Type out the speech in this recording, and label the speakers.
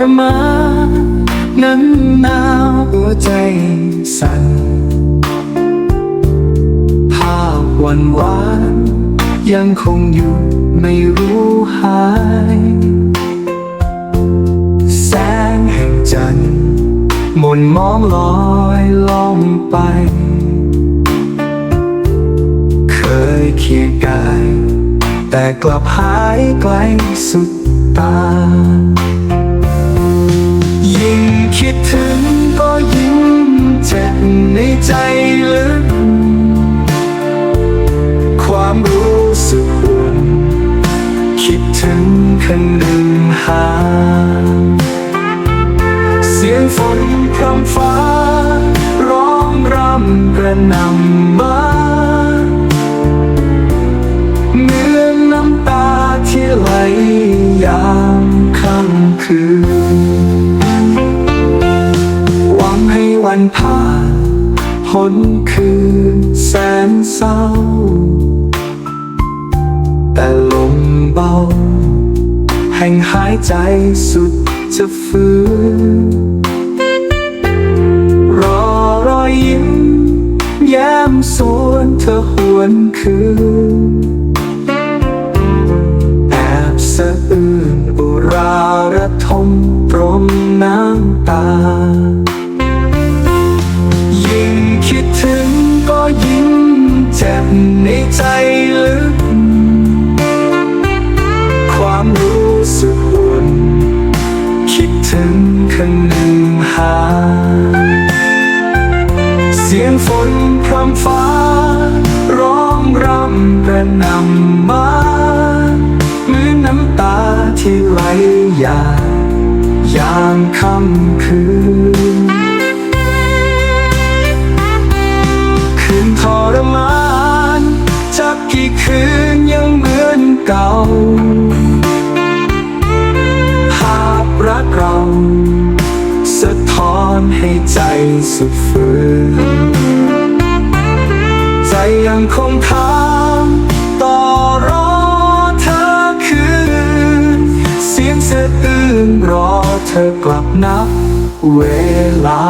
Speaker 1: รมานนั้นหนาวหัวใจสั่นภาพวันวานยังคงอยู่ไม่รู้หาย แสงแห่งจันทร์หมนมองลอยล่องไป เคยเคียงกาย แต่กลับหายไกลสุดตา คิดถึงก็ยิ่งเจ็บในใจลึก ความรู้สึกอุ่นคิดถึงคันหนึ่งหา เสียงฝนพรำฟ้า ร้องรำกระหนำมา วันผ่านพ้นคืนแสนเศร้า แต่ลมเบา แห่งหายใจสุดจะฟื้นรอรอยยิ้ม แย้มสวนเธอหวนคืน แอบสะอื้นอุราระทมตรมน้ำตา ในใจลึก ความรู้สึกอุ่นคิดถึงคนหนึ่งหา เสียงฝนพรำฟ้า ร้องรำกระนำมาเหมือนน้ำตาที่ไหลหยาดยามค่ำคืน คืนทรมาน กี่คืนยังเหมือนเก่า ภาพรักเรา สะท้อนให้ใจสุดฝืนใจยังคงถามต่อรอเธอคืน เสียงสะอื้นรอเธอกลับนับเวลา